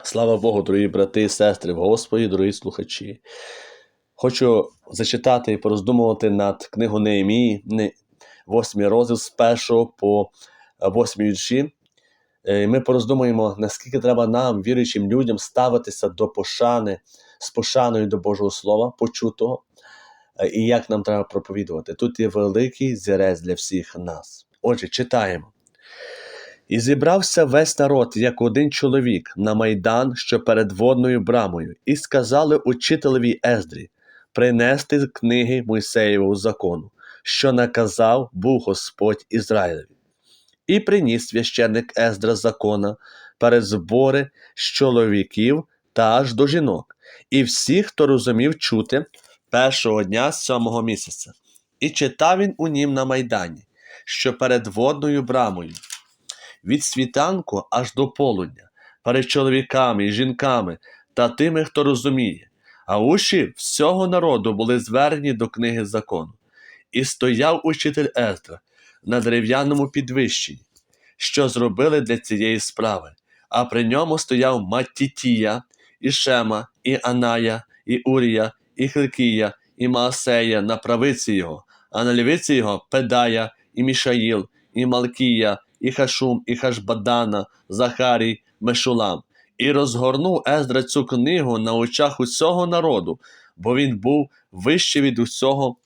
Слава Богу, дорогі брати і сестри в Господі, дорогі слухачі. Хочу зачитати і пороздумувати над книгу Неемії, не- восьмий розділ з 1 по 8 вірші. Е, Ми пороздумуємо, наскільки треба нам, віруючим людям, ставитися до пошани, з пошаною до Божого Слова, почутого, е, і як нам треба проповідувати. Тут є великий зірець для всіх нас. Отже, читаємо. І зібрався весь народ, як один чоловік, на майдан, що перед водною брамою, і сказали учителеві Ездрі принести книги Мойсеєвого закону, що наказав був Господь Ізраїлеві. І приніс священник Ездра закона перед збори з чоловіків та аж до жінок, і всіх, хто розумів чути першого дня сьомого місяця. І читав він у нім на майдані, що перед водною брамою від світанку аж до полудня, перед чоловіками і жінками та тими, хто розуміє, а уші всього народу були звернені до книги закону. І стояв учитель Ездра на дерев'яному підвищенні, що зробили для цієї справи, а при ньому стояв Маттітія, і Шема, і Аная, і Урія, і Хилкія, і Маасея на правиці його, а на лівиці його Педая, і Мішаїл, і Малкія, і Хашум, і Хашбадана, Захарій, Мешулам. І розгорнув Ездра цю книгу на очах усього народу, бо він був вищий від усього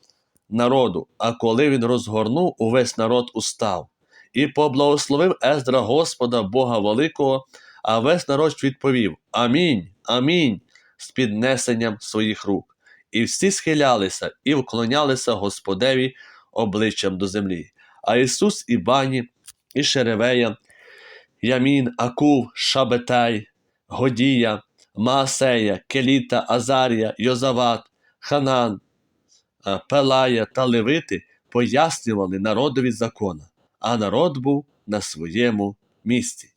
народу. А коли він розгорнув, увесь народ устав. І поблагословив Ездра Господа Бога Великого, а весь народ відповів Амінь, Амінь з піднесенням своїх рук. І всі схилялися і вклонялися Господеві обличчям до землі. А Ісус і Бані, і Ямін, Акув, Шабетай, Годія, Маасея, Келіта, Азарія, Йозават, Ханан, е, Пелая та Левити пояснювали народові закона, а народ був на своєму місці.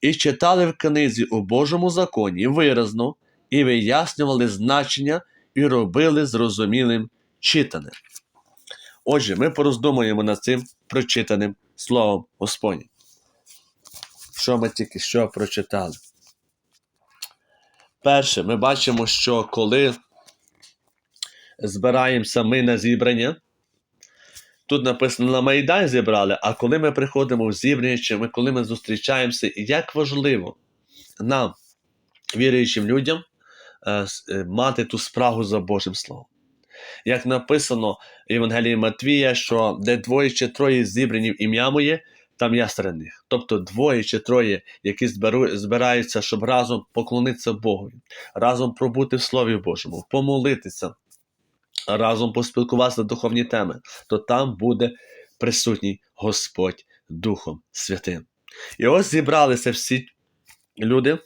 І читали в книзі у Божому законі виразно, і вияснювали значення, і робили зрозумілим читаним. Отже, ми пороздумуємо над цим прочитаним Словом Господнім. Що ми тільки що прочитали? Перше, ми бачимо, що коли збираємося ми на зібрання, тут написано на Майдан зібрали, а коли ми приходимо в зібрання, чи ми, коли ми зустрічаємося, як важливо нам, віруючим людям, е, е, мати ту спрагу за Божим Словом. Як написано в Євангелії Матвія, що де двоє чи троє зібрані в ім'я моє, там я серед них. Тобто двоє чи троє, які зберу, збираються, щоб разом поклонитися Богові, разом пробути в Слові Божому, помолитися, разом поспілкуватися на духовні теми, то там буде присутній Господь Духом Святим. І ось зібралися всі люди,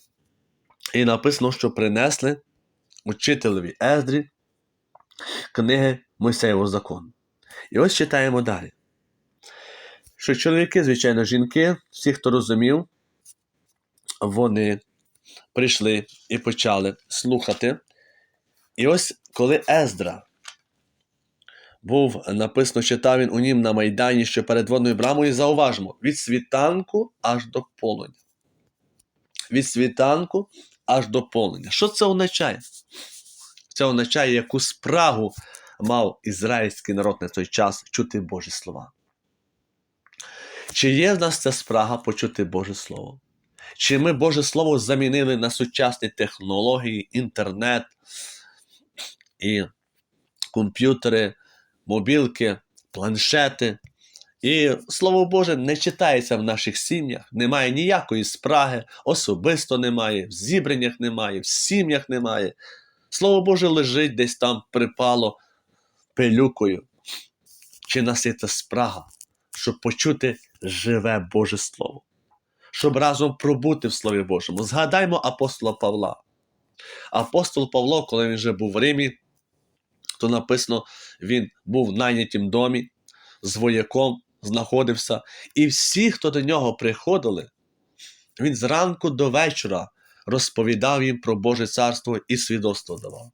і написано, що принесли учителеві Ездрі книги Мойсеєвого закону. І ось читаємо далі. Що чоловіки, звичайно, жінки, всі, хто розумів, вони прийшли і почали слухати. І ось коли Ездра був написано, читав він у нім на Майдані, що перед водною брамою, зауважимо, від світанку аж до полудня. Від світанку аж до полудня. Що це означає? Це означає, яку спрагу мав ізраїльський народ на той час чути Божі слова. Чи є в нас ця спрага почути Боже Слово? Чи ми Боже Слово замінили на сучасні технології, інтернет і комп'ютери, мобілки, планшети? І Слово Боже не читається в наших сім'ях, немає ніякої спраги, особисто немає, в зібраннях немає, в сім'ях немає. Слово Боже лежить десь там припало пилюкою. Чи нас є та спрага, щоб почути живе Боже Слово, щоб разом пробути в Слові Божому. Згадаймо апостола Павла. Апостол Павло, коли він вже був в Римі, то написано, він був в найнятім домі, з вояком знаходився, і всі, хто до нього приходили, він зранку до вечора розповідав їм про Боже царство і свідоцтво давав.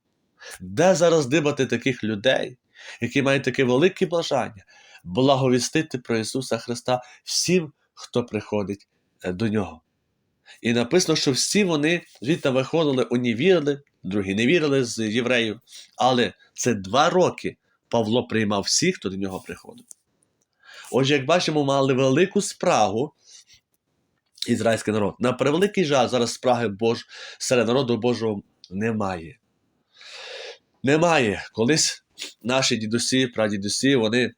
Де зараз дибати таких людей, які мають таке велике бажання благовістити про Ісуса Христа всім, хто приходить е, до Нього? І написано, що всі вони звідти виходили, одні вірили, другі не вірили з євреїв. Але це два роки Павло приймав всіх, хто до нього приходив. Отже, як бачимо, мали велику спрагу ізраїльський народ. На превеликий жаль, зараз спраги Бож... серед народу Божого немає. Немає. Колись наші дідусі, прадідусі, вони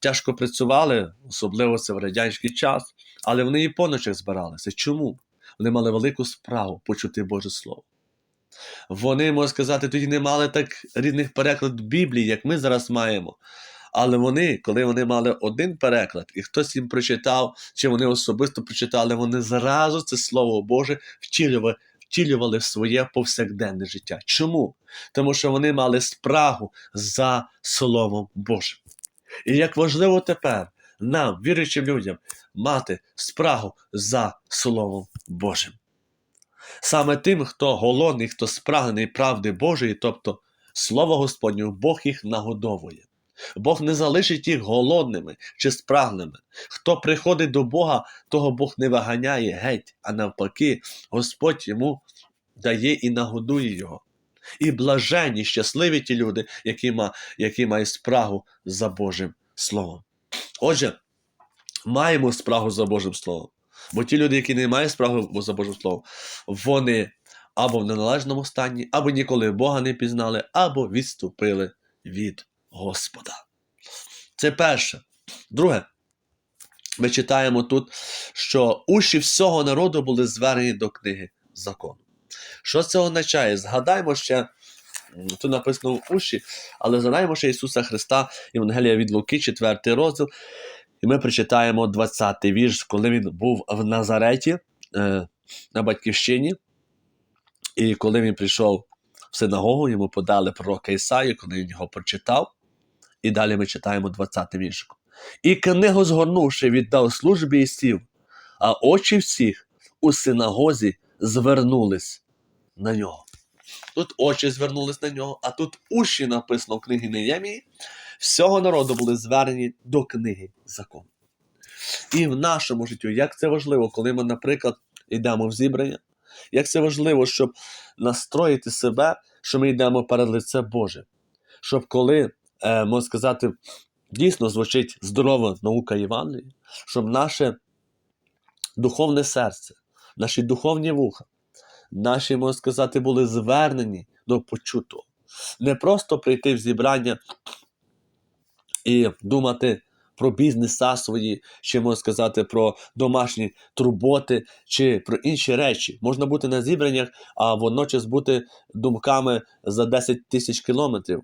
тяжко працювали, особливо це в радянський час, але вони і по ночах збиралися. Чому? Вони мали велику справу почути Боже Слово. Вони, можна сказати, тоді не мали так рідних перекладів Біблії, як ми зараз маємо. Але вони, коли вони мали один переклад, і хтось їм прочитав, чи вони особисто прочитали, вони зразу це Слово Боже втілювали, втілювали в своє повсякденне життя. Чому? Тому що вони мали спрагу за Словом Божим. І як важливо тепер нам, віруючим людям, мати спрагу за Словом Божим. Саме тим, хто голодний, хто спрагнений правди Божої, тобто Слово Господнє, Бог їх нагодовує. Бог не залишить їх голодними чи спрагними. Хто приходить до Бога, того Бог не виганяє геть, а навпаки, Господь йому дає і нагодує його. І блаженні, щасливі ті люди, які, ма, які мають спрагу за Божим Словом. Отже, маємо спрагу за Божим Словом. Бо ті люди, які не мають спрагу за Божим Словом, вони або в неналежному стані, або ніколи Бога не пізнали, або відступили від Господа. Це перше. Друге, ми читаємо тут, що уші всього народу були звернені до книги закону. Що це означає? Згадаймо ще, тут написано уші, але згадаємо ще Ісуса Христа, Євангелія від Луки, 4 розділ, і ми прочитаємо 20-й вірш, коли він був в Назареті е, на батьківщині, і коли він прийшов в синагогу, йому подали пророка Ісаю, коли він його прочитав. І далі ми читаємо 20-й вірш. І книгу згорнувши, віддав службі і сів, а очі всіх у синагозі звернулись на нього. Тут очі звернулись на нього, а тут уші написано в книгі Неємії. Всього народу були звернені до книги закону. І в нашому житті, як це важливо, коли ми, наприклад, йдемо в зібрання, як це важливо, щоб настроїти себе, що ми йдемо перед лице Боже. Щоб коли, е, можна сказати, дійсно звучить здорова наука Євангелії, щоб наше духовне серце, наші духовні вуха, наші, можна сказати, були звернені до почутого. Не просто прийти в зібрання і думати про бізнеса свої, чи можна сказати про домашні турботи, чи про інші речі. Можна бути на зібраннях, а водночас бути думками за 10 тисяч кілометрів.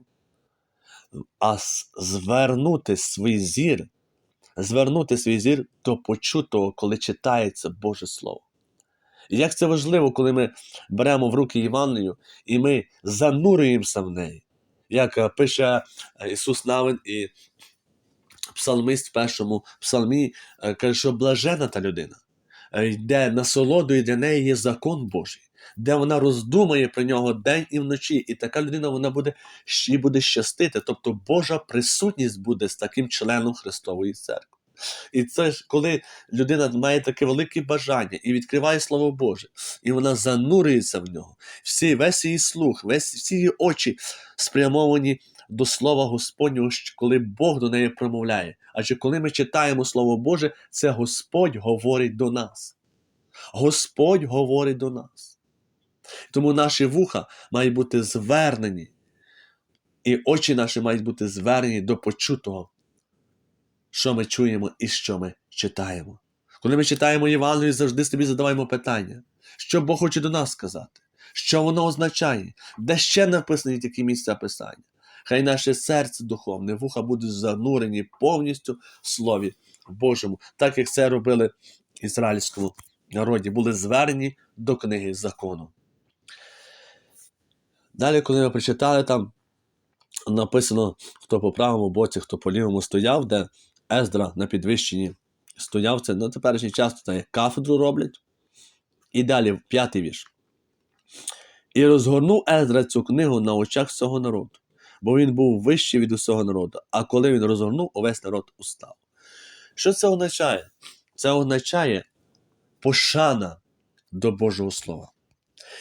А звернути свій зір, звернути свій зір до почутого, коли читається Боже Слово. І як це важливо, коли ми беремо в руки Євангелію і ми занурюємося в неї. Як е, пише е, Ісус Навин і псалмист в першому псалмі, е, каже, що блажена та людина, е, де насолодою для неї є закон Божий, де вона роздумає про нього день і вночі, і така людина вона буде, ще буде щастити. Тобто Божа присутність буде з таким членом Христової церкви. І це ж коли людина має таке велике бажання і відкриває Слово Боже, і вона занурюється в нього. Всі, весь її слух, весь, всі її очі спрямовані до Слова Господнього, коли Бог до неї промовляє. Адже коли ми читаємо Слово Боже, це Господь говорить до нас. Господь говорить до нас. Тому наші вуха мають бути звернені, і очі наші мають бути звернені до почутого, що ми чуємо і що ми читаємо. Коли ми читаємо Євангелію, завжди собі задаваємо питання, що Бог хоче до нас сказати, що воно означає, де ще написані такі місця писання. Хай наше серце духовне, вуха будуть занурені повністю в Слові Божому, так як це робили в ізраїльському народі, були звернені до книги закону. Далі, коли ми прочитали, там написано, хто по правому боці, хто по лівому стояв, де Ездра на підвищенні стояв, це на теперішній час як кафедру роблять. І далі п'ятий вірш. І розгорнув Ездра цю книгу на очах всього народу, бо він був вищий від усього народу. А коли він розгорнув, увесь народ устав. Що це означає? Це означає пошана до Божого Слова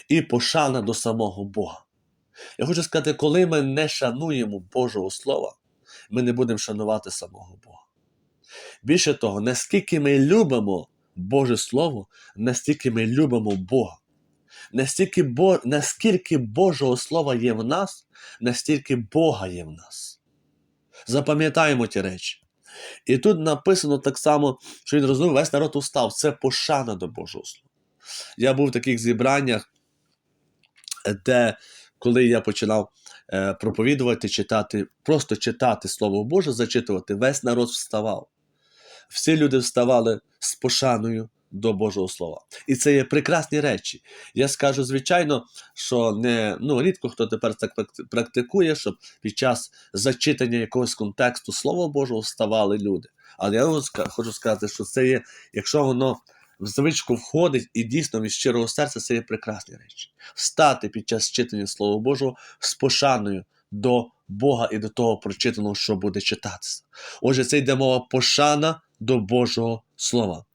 і пошана до самого Бога. Я хочу сказати, коли ми не шануємо Божого Слова, ми не будемо шанувати самого Бога. Більше того, наскільки ми любимо Боже Слово, настільки ми любимо Бога. Настільки, Бо... наскільки Божого Слова є в нас, настільки Бога є в нас. Запам'ятаємо ті речі. І тут написано так само, що він розумів, весь народ устав. Це пошана до Божого Слова. Я був в таких зібраннях, де коли я починав е, проповідувати, читати, просто читати Слово Боже, зачитувати, весь народ вставав. Всі люди вставали з пошаною до Божого Слова. І це є прекрасні речі. Я скажу, звичайно, що не ну, рідко хто тепер так практикує, щоб під час зачитання якогось контексту Слова Божого вставали люди. Але я хочу сказати, що це є, якщо воно в звичку входить і дійсно від щирого серця, це є прекрасні речі. Встати під час читання Слова Божого з пошаною до Бога і до того прочитаного, що буде читатися. Отже, це йде мова пошана до Божого Слова.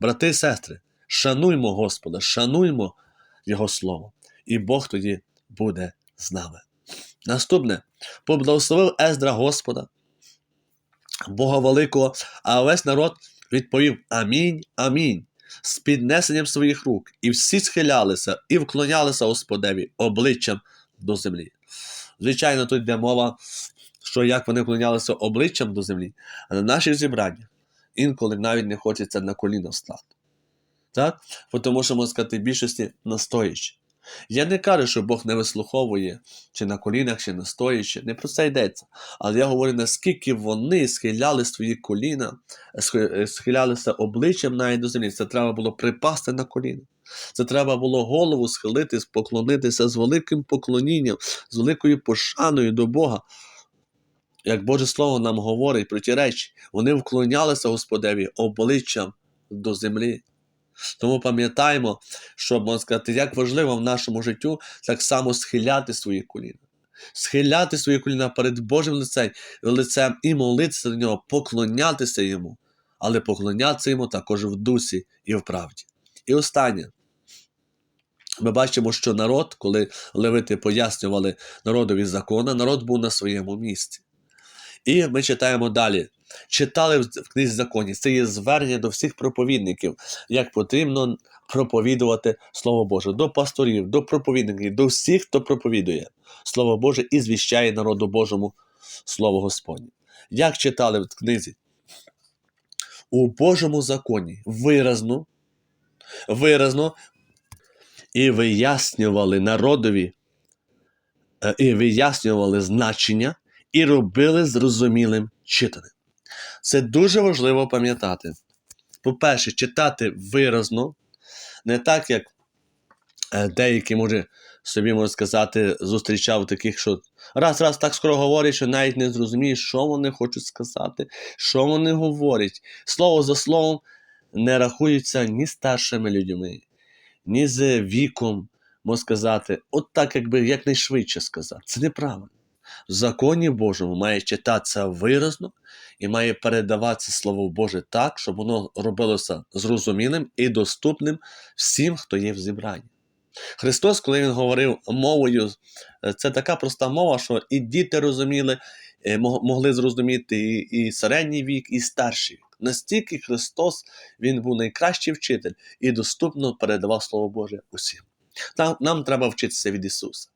Брати і сестри, шануймо Господа, шануймо Його Слово, і Бог тоді буде з нами. Наступне, поблагословив Ездра Господа, Бога Великого, а весь народ відповів Амінь, Амінь. З піднесенням своїх рук, і всі схилялися і вклонялися Господеві обличчям до землі. Звичайно, тут йде мова, що як вони вклонялися обличчям до землі, а на наші зібрання інколи навіть не хочеться на коліна встати. Так? Тому що, можна сказати, більшості настоячи. Я не кажу, що Бог не вислуховує чи на колінах, чи настоячи. Не про це йдеться. Але я говорю, наскільки вони схиляли свої коліна, схилялися обличчям навіть до землі. Це треба було припасти на коліна. Це треба було голову схилити, поклонитися з великим поклонінням, з великою пошаною до Бога. Як Боже Слово нам говорить про ті речі, вони вклонялися Господеві обличчям до землі. Тому пам'ятаємо, що можна сказати, як важливо в нашому життю так само схиляти свої коліна. Схиляти свої коліна перед Божим лицем, лицем і молитися до нього, поклонятися йому, але поклонятися йому також в дусі і в правді. І останнє. Ми бачимо, що народ, коли левити пояснювали народові закона, народ був на своєму місці. І ми читаємо далі. Читали в книзі законі. Це є звернення до всіх проповідників, як потрібно проповідувати Слово Боже, до пасторів, до проповідників, до всіх, хто проповідує Слово Боже і звіщає народу Божому Слово Господнє. Як читали в книзі? У Божому законі виразно, виразно і вияснювали народові, е, і вияснювали значення, і робили зрозумілим читаним. Це дуже важливо пам'ятати. По-перше, читати виразно, не так, як е, деякі, може, собі можна сказати, зустрічав таких, що раз-раз так скоро говорять, що навіть не зрозумієш, що вони хочуть сказати, що вони говорять. Слово за словом не рахуються ні старшими людьми, ні з віком, можна сказати, от так, якби якнайшвидше сказати. Це неправильно. В законі Божому має читатися виразно і має передаватися Слово Боже так, щоб воно робилося зрозумілим і доступним всім, хто є в зібранні. Христос, коли Він говорив мовою, е, це така проста мова, що і діти розуміли, е, могли зрозуміти і, середній вік, і старший вік. Настільки Христос Він був найкращий вчитель і доступно передавав Слово Боже усім. Нам, нам треба вчитися від Ісуса,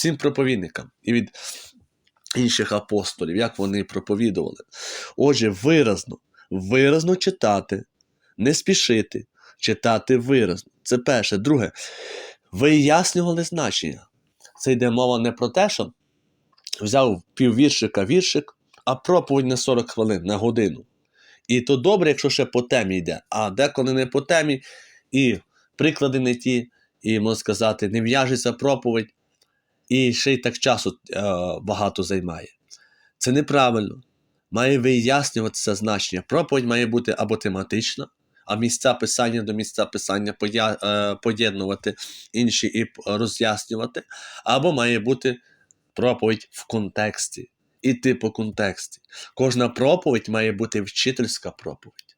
всім проповідникам і від інших апостолів, як вони проповідували. Отже, виразно, виразно читати, не спішити, читати виразно. Це перше. Друге, вияснювали значення. Це йде мова не про те, що взяв піввіршика віршик, а проповідь на 40 хвилин, на годину. І то добре, якщо ще по темі йде, а деколи не по темі, і приклади не ті, і, можна сказати, не в'яжеться проповідь, і ще й так часу е, багато займає. Це неправильно. Має вияснюватися значення. Проповідь має бути або тематична, а місця писання до місця писання поя, е, поєднувати інші і роз'яснювати, або має бути проповідь в контексті. Іти по контексті. Кожна проповідь має бути вчительська проповідь.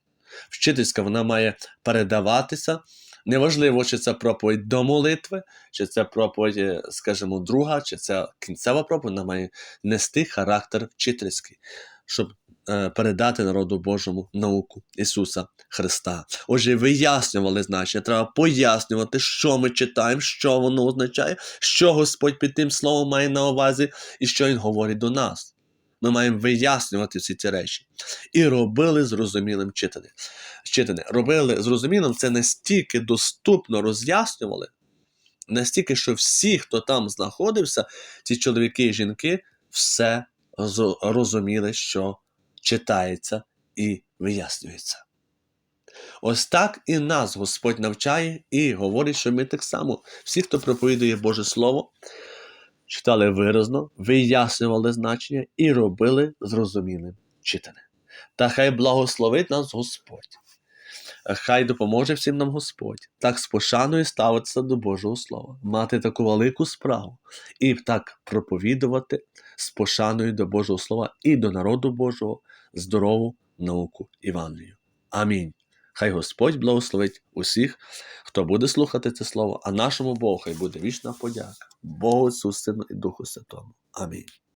Вчительська вона має передаватися Неважливо, чи це проповідь до молитви, чи це проповідь, е, скажімо, друга, чи це кінцева проповідь, вона має нести характер вчительський, щоб е, передати народу Божому науку Ісуса Христа. Отже, вияснювали значення, треба пояснювати, що ми читаємо, що воно означає, що Господь під тим словом має на увазі і що Він говорить до нас. Ми маємо вияснювати всі ці речі. І робили зрозумілим читання. Робили зрозумілим, це настільки доступно роз'яснювали, настільки, що всі, хто там знаходився, ці чоловіки і жінки, все розуміли, що читається і вияснюється. Ось так і нас Господь навчає і говорить, що ми так само, всі, хто проповідує Боже Слово, читали виразно, вияснювали значення і робили зрозумілим читане. Та хай благословить нас Господь. Хай допоможе всім нам Господь так з пошаною ставитися до Божого Слова, мати таку велику справу і так проповідувати з пошаною до Божого Слова і до народу Божого здорову науку Івангелію. Амінь. Хай Господь благословить усіх, хто буде слухати це слово, а нашому Богу хай буде вічна подяка, Богу, Сину і Духу Святому. Амінь.